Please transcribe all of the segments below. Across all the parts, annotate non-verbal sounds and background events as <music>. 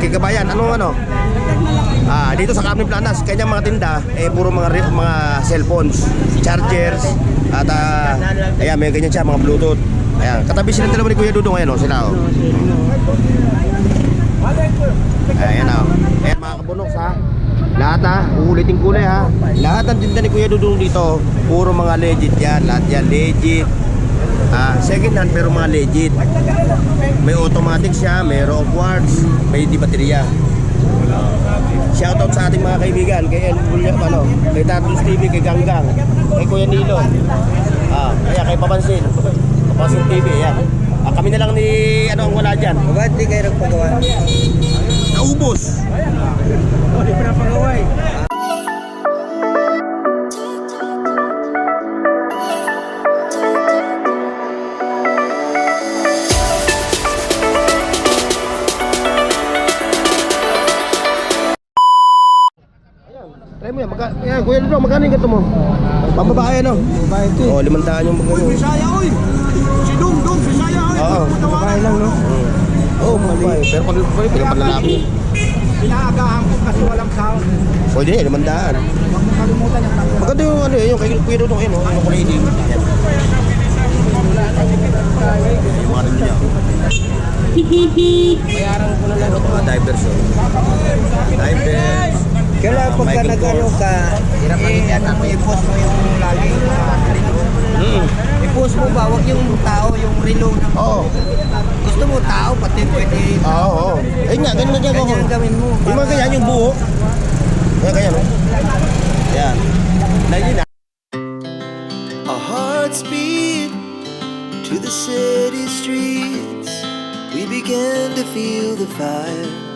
kay Kabayan, anong ano? Ah, dito sa Captain Planas, kanyang mga tinda, eh puro mga mga cellphones, chargers, at ah, ayan, may ganyan siya, mga Bluetooth. Ayan, katabi sila dalawa ni Kuya Dudong ayan, oh, sila oh. Ayan oh. Ayan mga kabunok ha. Lahat ha, uulitin ko na ha. Lahat ng tinda ni Kuya Dudong dito, puro mga legit yan. Lahat yan, legit. Ah, second hand pero mga legit. May automatic siya, may raw quartz, may di baterya. Shoutout sa ating mga kaibigan, kay El Bulya, ano, kay Tatus TV, kay Ganggang, kay Kuya Nilo. Ah, kaya kay Papansin. Papansin TV, yan. Ah, kami na lang ni ano ang wala diyan. Bakit di kayo nagpagawa? Naubos. Oh, di pa napagawa eh. Yan, Kuya Lolo, magkano yung ganito mo? Pambabae, no? Babae ito Oo, oh, limantaan yung magkano. Bisaya oy! Si Dong Dong, Bisaya oy! Oo. Babae lang no? Oo, oh, babae. Pero pag pag pag panlalaki. Pinaagahan ko kasi walang sound. Pwede, limandaan. Huwag mo kalimutan yung tatlo. Maganda yung ano, yung kay Kuya Lolo, yun, oh, yung kulay. Yan. Yung mga rin niya. Bayaran ko na lang. Mga divers, oh. Divers. Kailangan Ah, pagka nag-ano ka, eh, ano i-post mo yung lagi. Mm. I-post mo ba, wag yung tao, yung relo na Oo. Gusto mo tao, pati pwede. Oo, oo. Ayun nga, ganyan na dyan ako. Ganyan gawin mo. Yung mga ganyan, yung buo. Yan, ganyan, oh. Yan. Lagi na. Our hearts beat to the city streets. We began to feel the fire.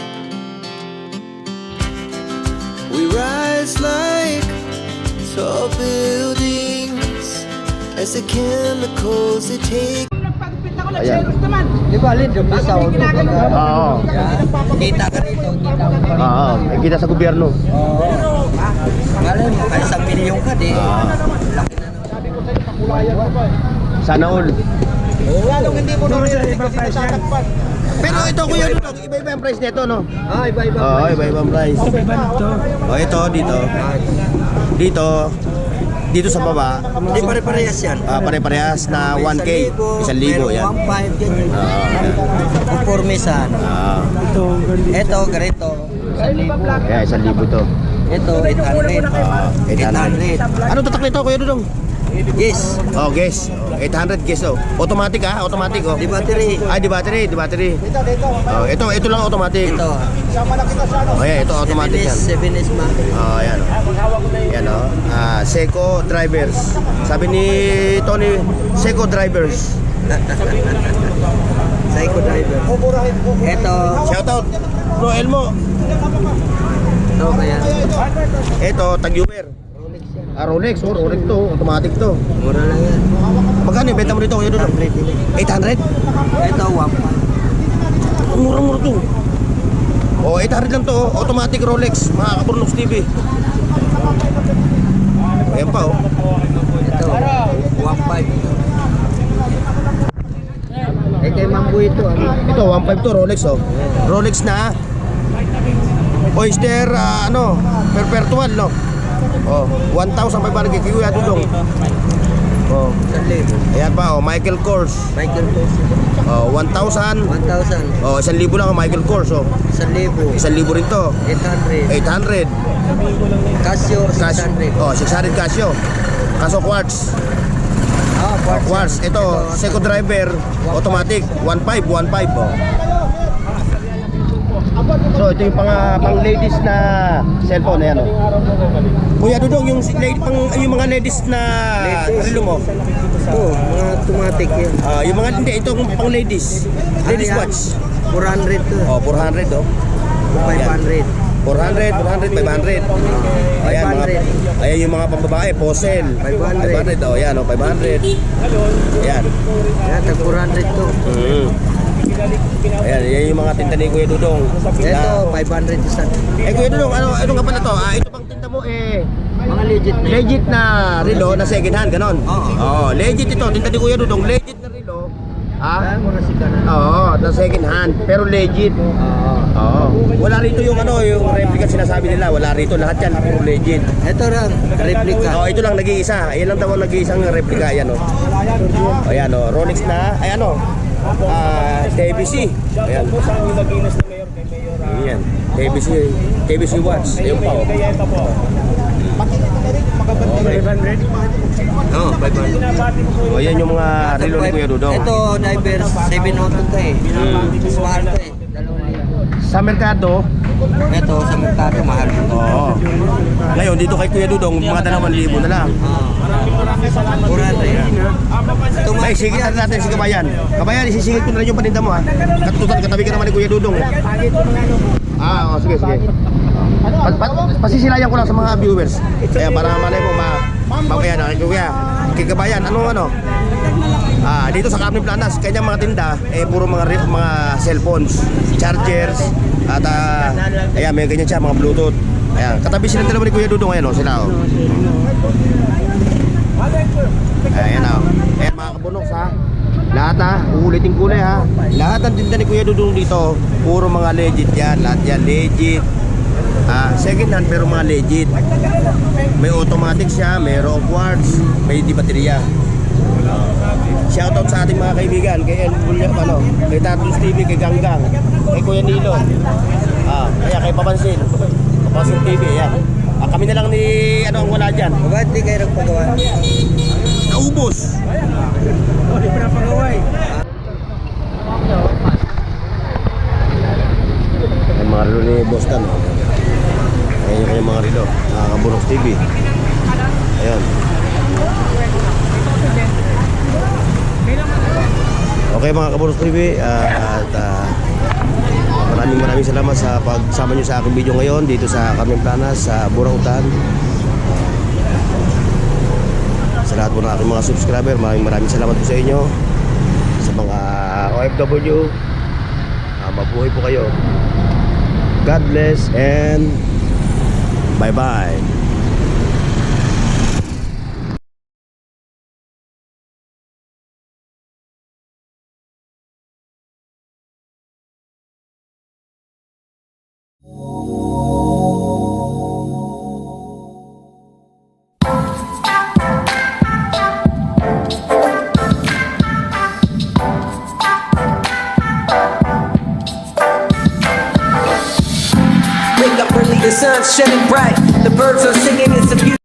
Rise like tall buildings as the chemicals they take. Ayan. Di ba, Lid, yung isa o Oo. Kita ka rito, rin. Oo, may kita sa gobyerno. Oo. Mo, kahit isang milyon ka, di. Laki na. Sana all. Lalong hindi mo narinig kasi natatakpan. Pero ito kuya Dudong, iba-iba ang price nito, no? Ah, iba-iba. Oo, iba-iba ang price. Iba nito. Oh, ito, dito. Dito, dito sa baba, Hindi pare-parehas yan. ah, pare-parehas na 1K. 1,000 Meron yan. 1.5 ganyan. Oo. Conforme sa ano. Ah, Ito, ganito. 1,000. kaya 1,000 to. Ito, 800. Ah, 800. 800. Ano tatak nito, kuya Dudong? Yes. Oh, guess. 800 guess, oh. Automatic, ah, automatic, oh. Di battery. Ay, di battery, di battery. Oh, ito, ito lang automatic. Ito. Oh, yan, ito automatic 7S, yan. 7S battery. Oh, yan. oh. Yan, oh. Ah, Seco Drivers. Sabi ni Tony, Seco Drivers. <laughs> Psycho driver. Ito. Shoutout, Bro Elmo. Ito kaya. Ito, Tag-Uber. Ah, Rolex, oh, Rolex to, automatic to. Mura lang yan. Magkano yung benta mo dito, kuya Dudong? 100 din. 800? Ito, 1.5. Ang mura-mura to. Oh, 800 lang to, oh. automatic Rolex, mga kaburnox TV. Ayan pa, oh. Ito, 1.5. Eh, kay Mambo ito. Ano? Ito, 1.5 to, Rolex, oh. Rolex na Oyster, ah, ano, perpetual, no? Oh, 1,500 kay Kuya Dudong. Oh, 1,000. ayan pa, oh, Michael Kors. Michael Kors. Oh, 1,000. 1,000. Oh, 1,000 lang ang Michael Kors, oh. 1,000. 1,000 rin to. 800. 800. Casio, Cas 600. Oh, 600 Casio. Kaso quartz. Ah, quartz. Quartz. Ito, Seco driver, automatic. 1.5, 1.5, oh. So, ito yung pang, pang ladies na cellphone na yan, oh. Kuya Dudong, yung, lady, pang, yung mga ladies na relo mo. Ito, mga automatic yan. Ah, yung mga, hindi, ito pang ladies. Ladies Ano yan? watch. 400 to. Oh, 400, oh. 500. 400, 400, 500. Ayan, mga, ayan yung mga pambabae, posel. 500. 500, oh, yan, oh, 500. Ayan. Yan, tag 400 to. Mm. Ayan, yan yung mga tinta ni Kuya Dudong. Ito, 500 isa. Eh, Kuya Dudong, ano, ano nga pala to? Ah, ito bang tinta mo, eh, Mga legit na. legit na relo na second hand, ganon? Oo. Oh, legit ito, tinta ni Kuya Dudong, legit na relo. Ah, mura si kanan. Oo, na second hand, pero legit. Oo. Oo. Wala rito yung ano, yung replica sinasabi nila. Wala rito. Lahat yan, puro legit. Ito lang, replica. Oh, ito lang nag-iisa. Ayan lang daw ang nag-iisang replica. Ayan, oh. Ayan, oh. Rolex na. Ay, ano? Ah, TBC. Ayan. Ayan. TBC. TBC watch. Ayun pa, oh. Okay. Oo, 500. O, yan yung mga relo ni Kuya Dudong. Ito, Divers 702 to eh. Mm. Smart to eh. Sa merkado, Ito, sa merkado, mahal oo. Ngayon, dito kay Kuya Dudong, mga dalawang libo na lang. Oo. Kurado yan. Ito, May sigitan natin si Kabayan. Kabayan, isisingit ko na rin yung paninda mo ha. Katutan, katabi ka naman ni Kuya Dudong. Ah, oh, sige, sige. Pa, pa, pasisilayan ko lang sa mga viewers. Kaya para malay mo, ma, mamaya na kay Kuya. Kay Kabayan, anong ano? Ah, dito sa Camden Planas, kanyang mga tinda, eh puro mga mga cellphones, chargers, at ah, ayan, may ganyan siya, mga Bluetooth. Ayan, katabi sila dalawa ni Kuya Dudong, ayan oh, sila oh. Ayan o. Ayan mga kabunoks ha. Lahat ha, uulitin ko na ha. Lahat ng tinda ni Kuya Dudong dito, puro mga legit yan. Lahat yan, legit. Ah, second hand pero mga legit. May automatic siya, may raw quartz, may di baterya. Shoutout sa ating mga kaibigan, kay El Bulya, ano, kay Tatus TV, kay Ganggang, kay Kuya Nilo. Ah, kaya kay Papansin. Papansin TV, yan. Ah, kami na lang ni ano ang wala diyan. Bakit di kayo nagpagawa? Naubos. Ang mga relo ni Boston. oh. Ayan yung kanyang mga relo. Nakakabunox TV. Ayan. Okay mga Kabunox TV. ah, at ah, maraming maraming salamat sa pagsama nyo sa aking video ngayon dito sa Carmen Planas sa Burautan. Sa lahat po ng aking mga subscriber, maraming maraming salamat po sa inyo. Sa mga OFW, ah, mabuhay po kayo. God bless and Bye bye. Shining bright. The birds are singing.